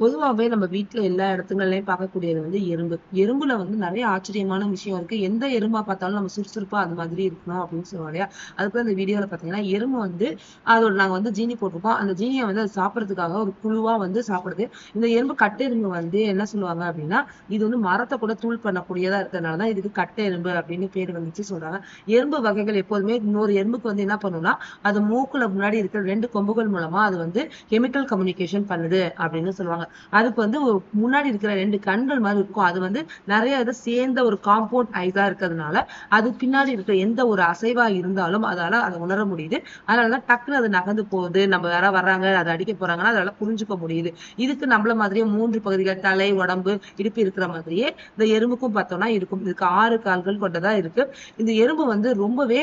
பொதுவாகவே நம்ம வீட்டில் எல்லா இடத்துங்களையும் பார்க்கக்கூடியது வந்து எறும்பு. எறும்புல வந்து நிறைய ஆச்சரியமான விஷயம் இருக்கு. எந்த எறும்பா பார்த்தாலும் நம்ம சுறுசுறுப்பா அது மாதிரி இருக்கணும் அப்படின்னு சொல்லுவோம் இல்லையா? அதுக்கு அந்த வீடியோல பார்த்தீங்கன்னா, எறும்பு வந்து அதோட நாங்க வந்து ஜீனி போட்டிருக்கோம். அந்த ஜீனியை வந்து அது சாப்பிட்றதுக்காக ஒரு குழுவா வந்து சாப்பிடுது. இந்த எறும்பு கட்டெறும்பு வந்து என்ன சொல்லுவாங்க அப்படின்னா, இது வந்து மரத்தை கூட தூள் பண்ணக்கூடியதா இருக்கிறதுனால தான் இதுக்கு கட்டெறும்பு அப்படின்னு பேர் வந்துச்சு சொல்றாங்க. எறும்பு வகைகள் எப்போதுமே இன்னொரு எறும்புக்கு வந்து என்ன பண்ணும்னா, அது மூக்குல முன்னாடி இருக்கிற ரெண்டு கொம்புகள் மூலமா அது வந்து கெமிக்கல் கம்யூனிகேஷன் பண்ணுது அப்படின்னு சொல்லுவாங்க. அதுக்கு வந்து ஒரு முன்னாடி இருக்கிற ரெண்டு கண்கள் மாதிரி இருக்கும். அது வந்து நிறைய இதை சேர்ந்த ஒரு காம்பவுண்ட் ஐஸா இருக்கிறதுனால, அது பின்னாடி இருக்கிற எந்த ஒரு அசைவா இருந்தாலும் அதால அத உணர முடியுது. அதனால டக்குன்னு அது நகர்ந்து போகுது. நம்ம யாராவது வர்றாங்க, அதை அடிக்க போறாங்கன்னா, அதனால புரிஞ்சுக்க முடியுது. இதுக்கு நம்மள மாதிரியே மூன்று பகுதிகள் தலை, உடம்பு, இடுப்பு இருக்கிற மாதிரியே இந்த எறும்புக்கும் பார்த்தோம்னா இருக்கும். இதுக்கு ஆறு கால்கள் கொண்டதா இருக்கு. இந்த எறும்பு வந்து ரொம்பவே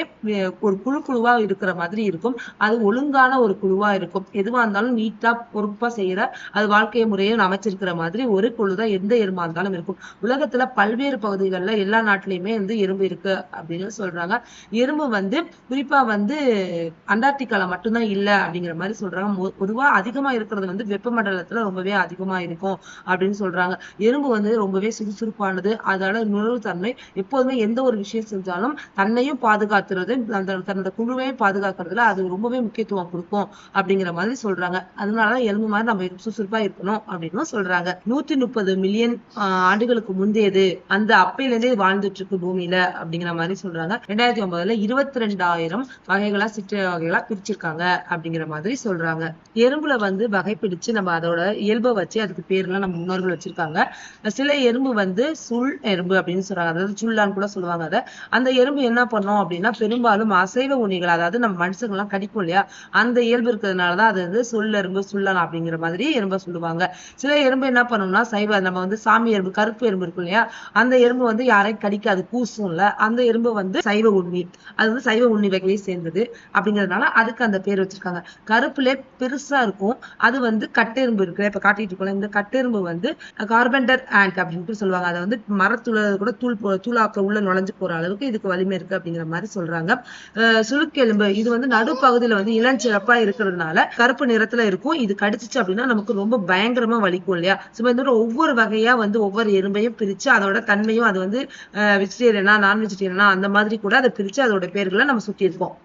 ஒரு குழு குழுவா இருக்கிற மாதிரி இருக்கும். அது ஒழுங்கான ஒரு குழுவா இருக்கும். எதுவா இருந்தாலும் நீட்டா, பொறுப்பா செய்யற அது வாழ்க்கையை முறையும் அமைச்சிருக்கிற மாதிரி ஒரு குழு தான் எந்த எறும்பா இருந்தாலும் இருக்கும். உலகத்துல பல்வேறு பகுதிகளில் எல்லா நாட்டிலையுமே வந்து எறும்பு இருக்கு அப்படின்னு சொல்றாங்க. எறும்பு வந்து குறிப்பா வந்து அண்டார்டிகால மட்டும் தான் அப்படிங்கிற மாதிரி சொல்றாங்க. மொ பொதுவா அதிகமா இருக்கிறது வந்து வெப்பமண்டலத்துல ரொம்பவே அதிகமா இருக்கும் அப்படின்னு சொல்றாங்க. எறும்பு வந்து ரொம்பவே சுறுசுறுப்பானது. அதால நுணர்வு தன்மை எப்போதுமே எந்த ஒரு விஷயம் செஞ்சாலும் தன்னையும் பாதுகாத்துறது, அந்த தன்னோட குழுவையும் பாதுகாக்கிறதுல அது ரொம்பவே முக்கியத்துவம் கொடுக்கும் அப்படிங்கிற மாதிரி சொல்றாங்க. அதனால தான் மாதிரி நம்ம சுறுசுறுப்பா இருக்கணும் அப்படின்னு சொல்றாங்க. 130 மில்லியன் ஆண்டுகளுக்கு முந்தையது. அந்த அப்பையிலிருந்தே வாழ்ந்துட்டு இருக்கு பூமியில அப்படிங்கிற மாதிரி சொல்றாங்க. 2009ல 22,000 வகைகளா சிற்ற வகைகளா பிரிச்சிருக்காங்க அப்படிங்கிற மாதிரி சொல்றாங்க. எறும்புல வந்து வகை பிடிச்சு நம்ம அதோட இயல்ப வச்சு அதுக்கு பேர்லாம் நம்ம முன்னோர்கள் வச்சிருக்காங்க. சில எறும்பு வந்து சுள் எறும்பு அப்படின்னு சொல்றாங்க. அதாவது சுள்ளான்னு கூட சொல்லுவாங்க அதை அந்த எறும்பு என்ன பண்ணும் அப்படின்னா, பெரும்பாலும் அசைவ உணிகள் அதாவது நம்ம மனுஷங்க எல்லாம் கடிக்கும் இல்லையா? அந்த இயல்பு இருக்கிறதுனாலதான் அது வந்து சொல்லெரும்பு சுள்ளலாம் அப்படிங்கிற மாதிரி எறும்ப சொல்லுவாங்க. சில எறும்பு என்ன பண்ணும்னா, சைவ நம்ம வந்து சாமி எறும்பு, கருப்பு எறும்பு இருக்கும் இல்லையா? அந்த எறும்பு வந்து யாரையும் கடிக்காது. கூசும்ல. அந்த எறும்பு வந்து சைவ உண்ணி. அது வந்து சைவ உண்ணி வகையை சேர்ந்தது. அப்படிங்கிறதுனால அதுக்கு அந்த பேர் வச்சிருக்காங்க. கருப்புலே பெருசா இருக்கும். அது வந்து கட்டெரும்பு இருக்கு. இப்ப காட்டிட்டு இருக்கோம் இந்த கட்டெரும்பு வந்து கார்பெண்டர் ஆண்ட் அப்படின்ட்டு சொல்லுவாங்க. அதை வந்து மரத்துல கூட தூள் தூளாக்க உள்ள நுழைஞ்சு போற அளவுக்கு இதுக்கு வலிமை இருக்கு அப்படிங்கிற மாதிரி சொல்றாங்க. அ சுளுக்கெலும்பு இது வந்து நடுப்பகுதியில வந்து இளஞ்சிறப்பா இருக்கிறதுனால கருப்பு நிறத்துல இருக்கும். இது கடிச்சிச்சு அப்படின்னா நமக்கு ரொம்ப பயங்கர பயங்கரமா வலிக்கும் இல்லையா? சோ இந்த ஒவ்வொரு வகையா வந்து ஒவ்வொரு எறும்பையும் பிரிச்சு அதோட தன்மையும் அது வந்து வெஜிடேரியனா, நான் வெஜிடேரியனா அந்த மாதிரி கூட அதை பிரிச்சு அதோட பேர்களை நம்ம சுட்டியிருக்கோம்.